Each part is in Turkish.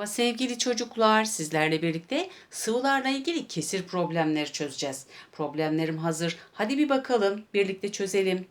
Merhaba sevgili çocuklar, sizlerle birlikte sıvılarla ilgili kesir problemleri çözeceğiz. Problemlerim hazır. Hadi bir bakalım, birlikte çözelim.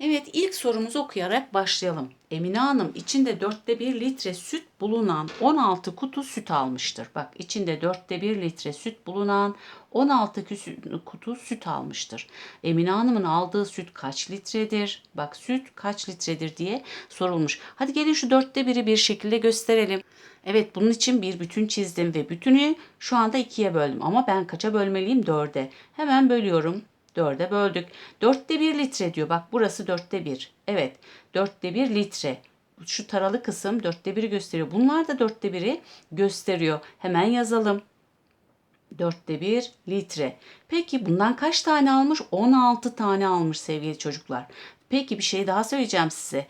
Evet, ilk sorumuzu okuyarak başlayalım. Emine Hanım içinde dörtte bir litre süt bulunan 16 kutu süt almıştır. Bak içinde dörtte bir litre süt bulunan 16 küsü- kutu süt almıştır. Emine Hanım'ın aldığı süt kaç litredir? Bak süt kaç litredir diye sorulmuş. Hadi gelin şu dörtte biri bir şekilde gösterelim. Evet bunun için bir bütün çizdim ve bütünü şu anda ikiye böldüm. Ama ben kaça bölmeliyim? Dörde. Hemen bölüyorum. Dörde böldük. Dörtte bir litre diyor. Bak burası dörtte bir. Evet. Dörtte bir litre. Şu taralı kısım dörtte biri gösteriyor. Bunlar da dörtte biri gösteriyor. Hemen yazalım. Dörtte bir litre. Peki bundan kaç tane almış? 16 tane almış sevgili çocuklar. Peki bir şey daha söyleyeceğim size.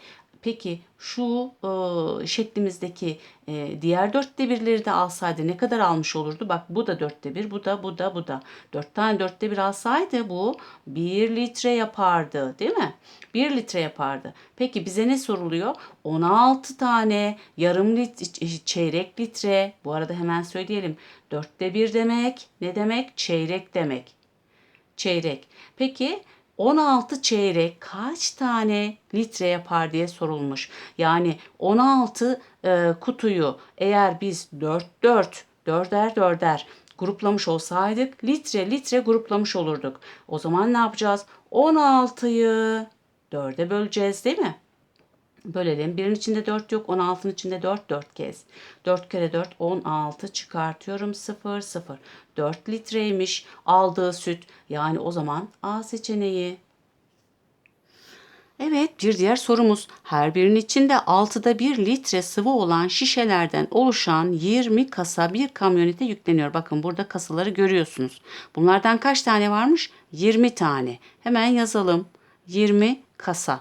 Peki şu e, şeklimizdeki e, diğer dörtte birleri de alsaydı ne kadar almış olurdu? Bak bu da dörtte bir, bu da, bu da, bu da. Dört tane dörtte bir alsaydı bu bir litre yapardı değil mi? Bir litre yapardı. Peki bize ne soruluyor? 16 tane yarım litre, çeyrek litre. Bu arada hemen söyleyelim. Dörtte bir demek ne demek? Çeyrek demek. Çeyrek. Peki 16 çeyrek kaç tane litre yapar diye sorulmuş. Yani 16 e, kutuyu eğer biz 4 4 dörder dörder gruplamış olsaydık litre litre gruplamış olurduk. O zaman ne yapacağız? 16'yı 4'e böleceğiz değil mi? Bölelim. Birin içinde 4 yok. 16'nın içinde 4 4 kez. 4 kere 4 16 çıkartıyorum 0 0. 4 litreymiş aldığı süt. Yani o zaman A seçeneği. Evet bir diğer sorumuz. Her birinin içinde 6'da 1 litre sıvı olan şişelerden oluşan 20 kasa bir kamyonete yükleniyor. Bakın burada kasaları görüyorsunuz. Bunlardan kaç tane varmış? 20 tane. Hemen yazalım. 20 kasa.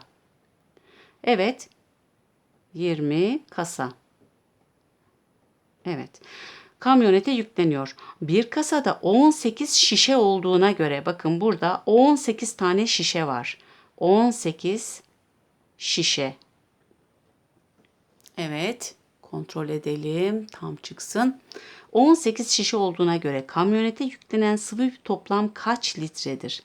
Evet. 20 kasa. Evet. Kamyonete yükleniyor. Bir kasada 18 şişe olduğuna göre bakın burada 18 tane şişe var. 18 şişe. Evet, kontrol edelim. Tam çıksın. 18 şişe olduğuna göre kamyonete yüklenen sıvı toplam kaç litredir?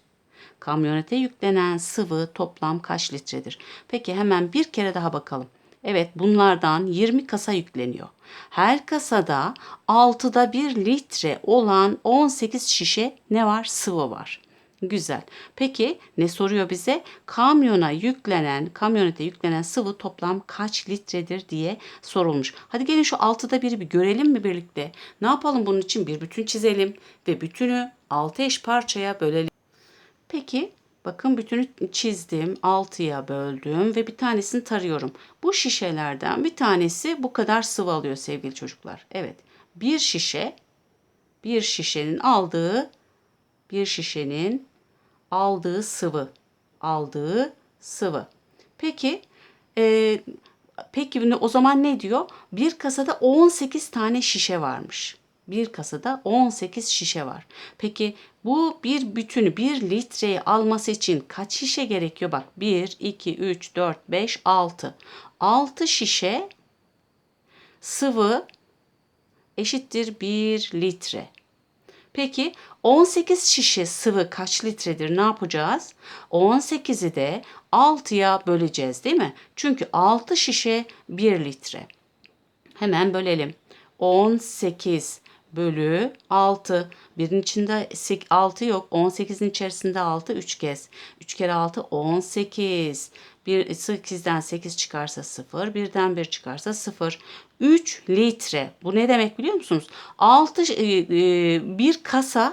Kamyonete yüklenen sıvı toplam kaç litredir? Peki hemen bir kere daha bakalım. Evet bunlardan 20 kasa yükleniyor. Her kasada 6'da 1 litre olan 18 şişe ne var? Sıvı var. Güzel. Peki ne soruyor bize? Kamyona yüklenen, kamyonete yüklenen sıvı toplam kaç litredir diye sorulmuş. Hadi gelin şu 6'da 1'i bir görelim mi birlikte? Ne yapalım bunun için? Bir bütün çizelim ve bütünü 6 eş parçaya bölelim. Peki bakın bütünü çizdim. 6'ya böldüm ve bir tanesini tarıyorum. Bu şişelerden bir tanesi bu kadar sıvı alıyor sevgili çocuklar. Evet. Bir şişe bir şişenin aldığı bir şişenin aldığı sıvı aldığı sıvı. Peki e, peki o zaman ne diyor? Bir kasada 18 tane şişe varmış bir kasada 18 şişe var. Peki bu bir bütünü 1 litreyi alması için kaç şişe gerekiyor? Bak 1, 2, 3, 4, 5, 6. 6 şişe sıvı eşittir 1 litre. Peki 18 şişe sıvı kaç litredir? Ne yapacağız? 18'i de 6'ya böleceğiz değil mi? Çünkü 6 şişe 1 litre. Hemen bölelim. 18 bölü 6. Birin içinde 6 yok. 18'in içerisinde 6 3 kez. 3 kere 6 18. 1, 8'den 8 çıkarsa 0. Birden 1 çıkarsa 0. 3 litre. Bu ne demek biliyor musunuz? 6 bir kasa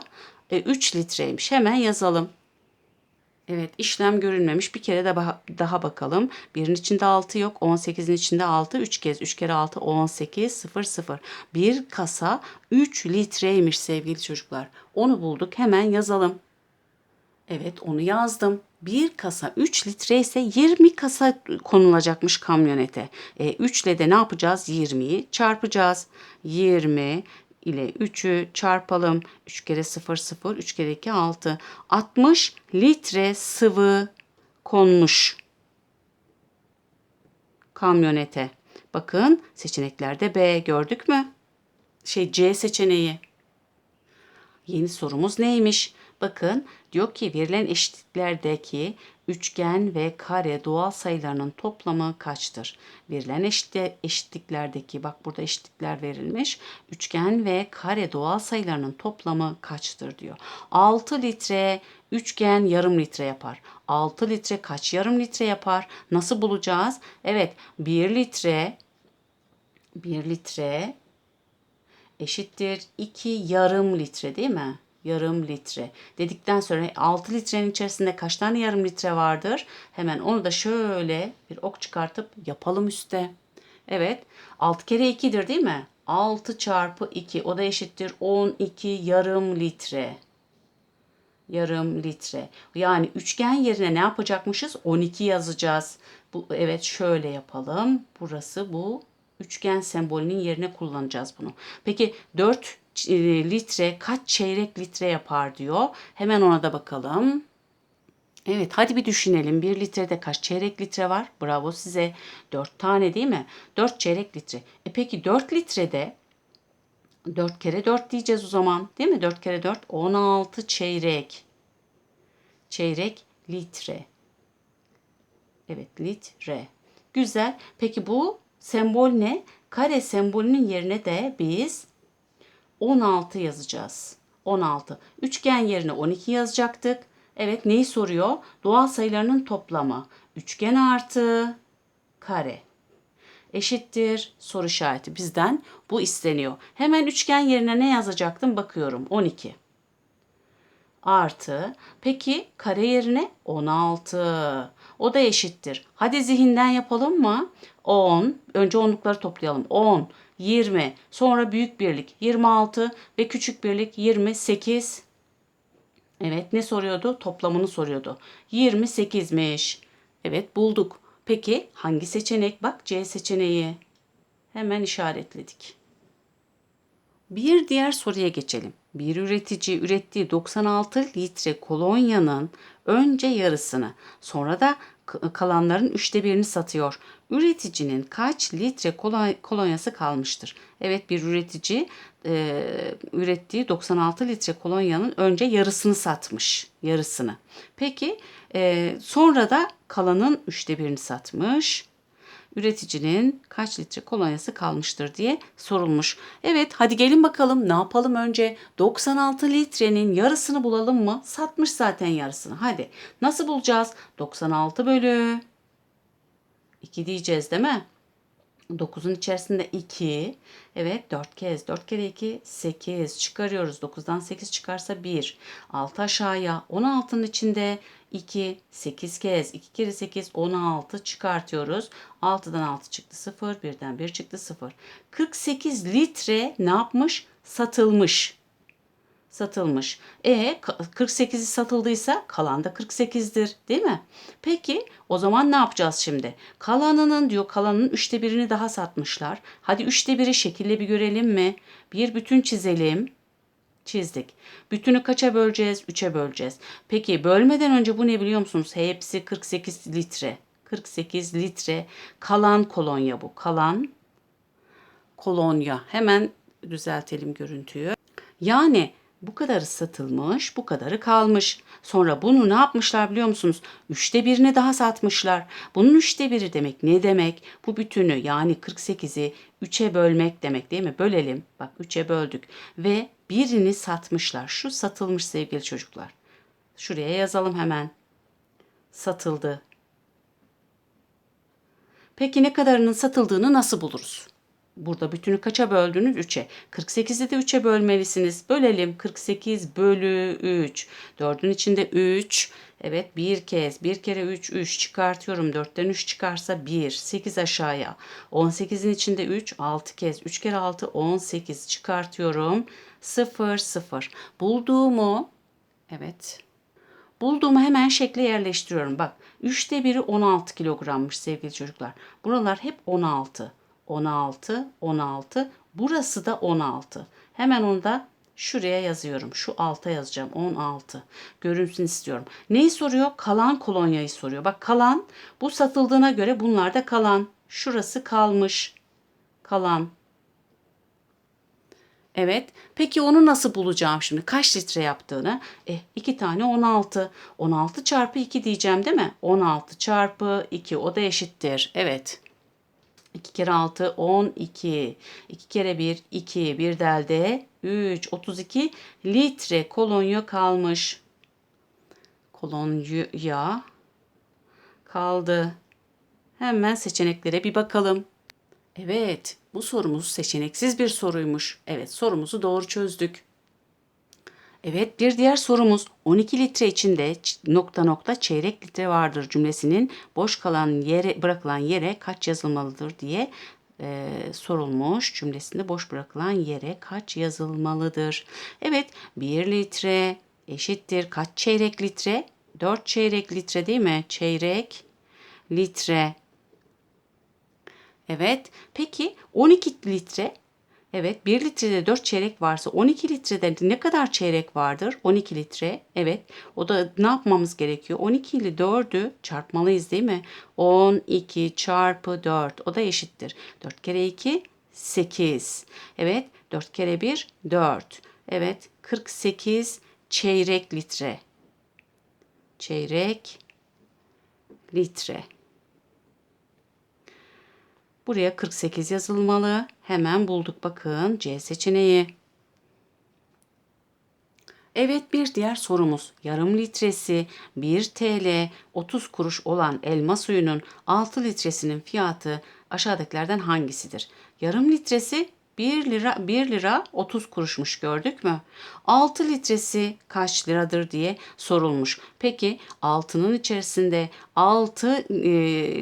3 litreymiş. Hemen yazalım. Evet işlem görülmemiş. Bir kere de daha bakalım. Birin içinde 6 yok. 18'in içinde 6. 3 kez. 3 kere 6 18 0 0. Bir kasa 3 litreymiş sevgili çocuklar. Onu bulduk. Hemen yazalım. Evet onu yazdım. Bir kasa 3 litre ise 20 kasa konulacakmış kamyonete. E, 3 ile de ne yapacağız? 20'yi çarpacağız. 20 ile 3'ü çarpalım. 3 kere 0 0, 3 kere 2 6. 60 litre sıvı konmuş kamyonete. Bakın seçeneklerde B gördük mü? Şey C seçeneği. Yeni sorumuz neymiş? Bakın diyor ki verilen eşitliklerdeki üçgen ve kare doğal sayılarının toplamı kaçtır? Verilen eşit- eşitliklerdeki bak burada eşitlikler verilmiş. Üçgen ve kare doğal sayılarının toplamı kaçtır diyor. 6 litre üçgen yarım litre yapar. 6 litre kaç yarım litre yapar? Nasıl bulacağız? Evet 1 litre 1 litre eşittir 2 yarım litre değil mi? Yarım litre. Dedikten sonra 6 litrenin içerisinde kaç tane yarım litre vardır? Hemen onu da şöyle bir ok çıkartıp yapalım üste. Evet. 6 kere 2'dir değil mi? 6 çarpı 2 o da eşittir 12 yarım litre. Yarım litre. Yani üçgen yerine ne yapacakmışız? 12 yazacağız. Bu evet şöyle yapalım. Burası bu üçgen sembolünün yerine kullanacağız bunu. Peki 4 litre kaç çeyrek litre yapar diyor. Hemen ona da bakalım. Evet hadi bir düşünelim. 1 litrede kaç çeyrek litre var? Bravo size. 4 tane değil mi? 4 çeyrek litre. E peki 4 litrede 4 kere 4 diyeceğiz o zaman. Değil mi? 4 kere 4 16 çeyrek. Çeyrek litre. Evet litre. Güzel. Peki bu sembol ne? Kare sembolünün yerine de biz 16 yazacağız. 16. Üçgen yerine 12 yazacaktık. Evet neyi soruyor? Doğal sayılarının toplamı. Üçgen artı kare eşittir soru işareti. Bizden bu isteniyor. Hemen üçgen yerine ne yazacaktım bakıyorum. 12 artı. Peki kare yerine 16. O da eşittir. Hadi zihinden yapalım mı? 10. Önce onlukları toplayalım. 10, 20, sonra büyük birlik 26 ve küçük birlik 28. Evet ne soruyordu? Toplamını soruyordu. 28'miş. Evet bulduk. Peki hangi seçenek? Bak C seçeneği. Hemen işaretledik. Bir diğer soruya geçelim. Bir üretici ürettiği 96 litre kolonyanın önce yarısını sonra da kalanların üçte birini satıyor. Üreticinin kaç litre kolon- kolonyası kalmıştır? Evet bir üretici e, ürettiği 96 litre kolonyanın önce yarısını satmış. Yarısını. Peki e, sonra da kalanın üçte birini satmış üreticinin kaç litre kolonyası kalmıştır diye sorulmuş. Evet hadi gelin bakalım ne yapalım önce 96 litrenin yarısını bulalım mı? Satmış zaten yarısını. Hadi nasıl bulacağız? 96 bölü 2 diyeceğiz değil mi? 9'un içerisinde 2. Evet 4 kez 4 kere 2 8 çıkarıyoruz. 9'dan 8 çıkarsa 1. 6 aşağıya 16'nın içinde 2 8 kez 2 kere 8 16 çıkartıyoruz. 6'dan 6 çıktı 0. 1'den 1 çıktı 0. 48 litre ne yapmış? Satılmış satılmış. E 48'i satıldıysa kalan da 48'dir değil mi? Peki o zaman ne yapacağız şimdi? Kalanının diyor kalanın üçte birini daha satmışlar. Hadi üçte biri şekilde bir görelim mi? Bir bütün çizelim. Çizdik. Bütünü kaça böleceğiz? 3'e böleceğiz. Peki bölmeden önce bu ne biliyor musunuz? Hepsi 48 litre. 48 litre kalan kolonya bu. Kalan kolonya. Hemen düzeltelim görüntüyü. Yani bu kadarı satılmış, bu kadarı kalmış. Sonra bunu ne yapmışlar biliyor musunuz? Üçte birini daha satmışlar. Bunun üçte biri demek ne demek? Bu bütünü yani 48'i 3'e bölmek demek değil mi? Bölelim. Bak 3'e böldük. Ve birini satmışlar. Şu satılmış sevgili çocuklar. Şuraya yazalım hemen. Satıldı. Peki ne kadarının satıldığını nasıl buluruz? Burada bütünü kaça böldünüz? 3'e. 48'i de 3'e bölmelisiniz. Bölelim. 48 bölü 3. 4'ün içinde 3. Evet bir kez. Bir kere 3. 3 çıkartıyorum. 4'ten 3 çıkarsa 1. 8 aşağıya. 18'in içinde 3. 6 kez. 3 kere 6 18 çıkartıyorum. 0 0. Bulduğumu evet Bulduğumu hemen şekle yerleştiriyorum. Bak 3'te biri 16 kilogrammış sevgili çocuklar. Buralar hep 16. 16, 16. Burası da 16. Hemen onu da şuraya yazıyorum. Şu alta yazacağım. 16. Görünsün istiyorum. Neyi soruyor? Kalan kolonyayı soruyor. Bak kalan bu satıldığına göre bunlar da kalan. Şurası kalmış. kalan. Evet. Peki onu nasıl bulacağım şimdi? Kaç litre yaptığını? E, 2 tane 16. 16 çarpı 2 diyeceğim değil mi? 16 çarpı 2 o da eşittir. Evet. 2 kere 6 12. 2 kere 1 2. Bir delde 3 32 litre kolonya kalmış. Kolonya kaldı. Hemen seçeneklere bir bakalım. Evet, bu sorumuz seçeneksiz bir soruymuş. Evet, sorumuzu doğru çözdük. Evet, bir diğer sorumuz 12 litre içinde nokta nokta çeyrek litre vardır cümlesinin boş kalan yere bırakılan yere kaç yazılmalıdır diye e, sorulmuş. Cümlesinde boş bırakılan yere kaç yazılmalıdır? Evet, 1 litre eşittir kaç çeyrek litre? 4 çeyrek litre değil mi? Çeyrek litre. Evet. Peki 12 litre Evet 1 litrede 4 çeyrek varsa 12 litrede ne kadar çeyrek vardır? 12 litre. Evet. O da ne yapmamız gerekiyor? 12 ile 4'ü çarpmalıyız değil mi? 12 çarpı 4 o da eşittir. 4 kere 2 8. Evet 4 kere 1 4. Evet 48 çeyrek litre. Çeyrek litre. Buraya 48 yazılmalı. Hemen bulduk bakın C seçeneği. Evet bir diğer sorumuz. Yarım litresi 1 TL 30 kuruş olan elma suyunun 6 litresinin fiyatı aşağıdakilerden hangisidir? Yarım litresi 1 lira 1 lira 30 kuruşmuş gördük mü? 6 litresi kaç liradır diye sorulmuş. Peki 6'nın içerisinde 6 e,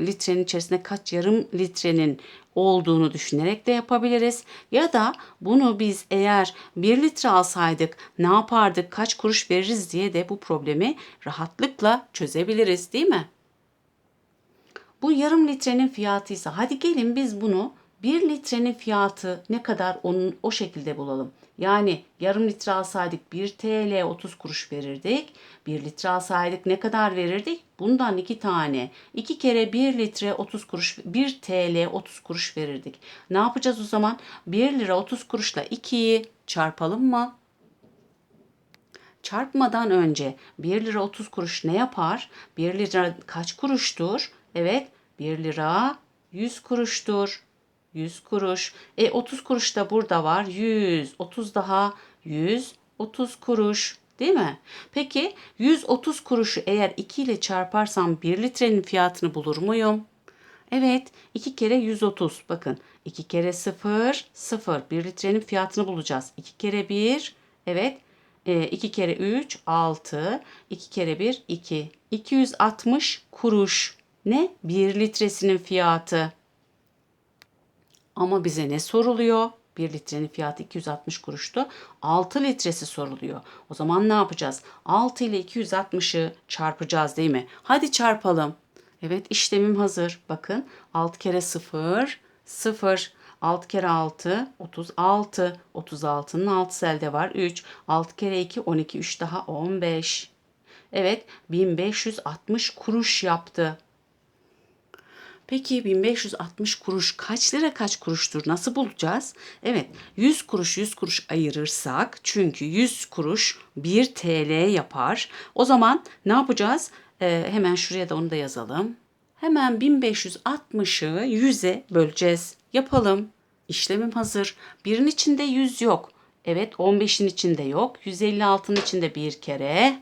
litrenin içerisinde kaç yarım litrenin olduğunu düşünerek de yapabiliriz. Ya da bunu biz eğer 1 litre alsaydık ne yapardık, kaç kuruş veririz diye de bu problemi rahatlıkla çözebiliriz değil mi? Bu yarım litrenin fiyatıysa hadi gelin biz bunu 1 litrenin fiyatı ne kadar onun o şekilde bulalım. Yani yarım litre alsaydık 1 TL 30 kuruş verirdik. 1 litre alsaydık ne kadar verirdik? Bundan 2 tane. 2 kere 1 litre 30 kuruş 1 TL 30 kuruş verirdik. Ne yapacağız o zaman? 1 lira 30 kuruşla 2'yi çarpalım mı? Çarpmadan önce 1 lira 30 kuruş ne yapar? 1 lira kaç kuruştur? Evet 1 lira 100 kuruştur. 100 kuruş. E 30 kuruş da burada var. 100. 30 daha 100. 30 kuruş. Değil mi? Peki 130 kuruşu eğer 2 ile çarparsam 1 litrenin fiyatını bulur muyum? Evet 2 kere 130. Bakın 2 kere 0 0. 1 litrenin fiyatını bulacağız. 2 kere 1 evet 2 kere 3 6. 2 kere 1 2. 260 kuruş. Ne? 1 litresinin fiyatı. Ama bize ne soruluyor? 1 litrenin fiyatı 260 kuruştu. 6 litresi soruluyor. O zaman ne yapacağız? 6 ile 260'ı çarpacağız değil mi? Hadi çarpalım. Evet işlemim hazır. Bakın 6 kere 0 0 6 kere 6 36. 36'nın 6'sı elde var 3. 6 kere 2 12 3 daha 15. Evet 1560 kuruş yaptı. Peki 1560 kuruş kaç lira kaç kuruştur? Nasıl bulacağız? Evet 100 kuruş 100 kuruş ayırırsak çünkü 100 kuruş 1 TL yapar. O zaman ne yapacağız? Ee, hemen şuraya da onu da yazalım. Hemen 1560'ı 100'e böleceğiz. Yapalım. İşlemim hazır. Birin içinde 100 yok. Evet 15'in içinde yok. 156'nın içinde bir kere.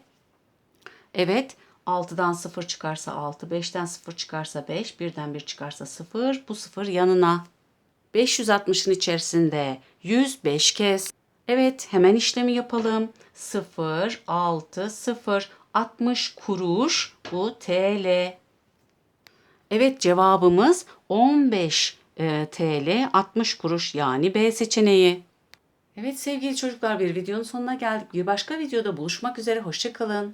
Evet 6'dan 0 çıkarsa 6, 5'ten 0 çıkarsa 5, 1'den 1 çıkarsa 0. Bu 0 yanına. 560'ın içerisinde 105 kez. Evet hemen işlemi yapalım. 0, 6, 0, 60 kuruş bu TL. Evet cevabımız 15 e, TL 60 kuruş yani B seçeneği. Evet sevgili çocuklar bir videonun sonuna geldik. Bir başka videoda buluşmak üzere. Hoşçakalın.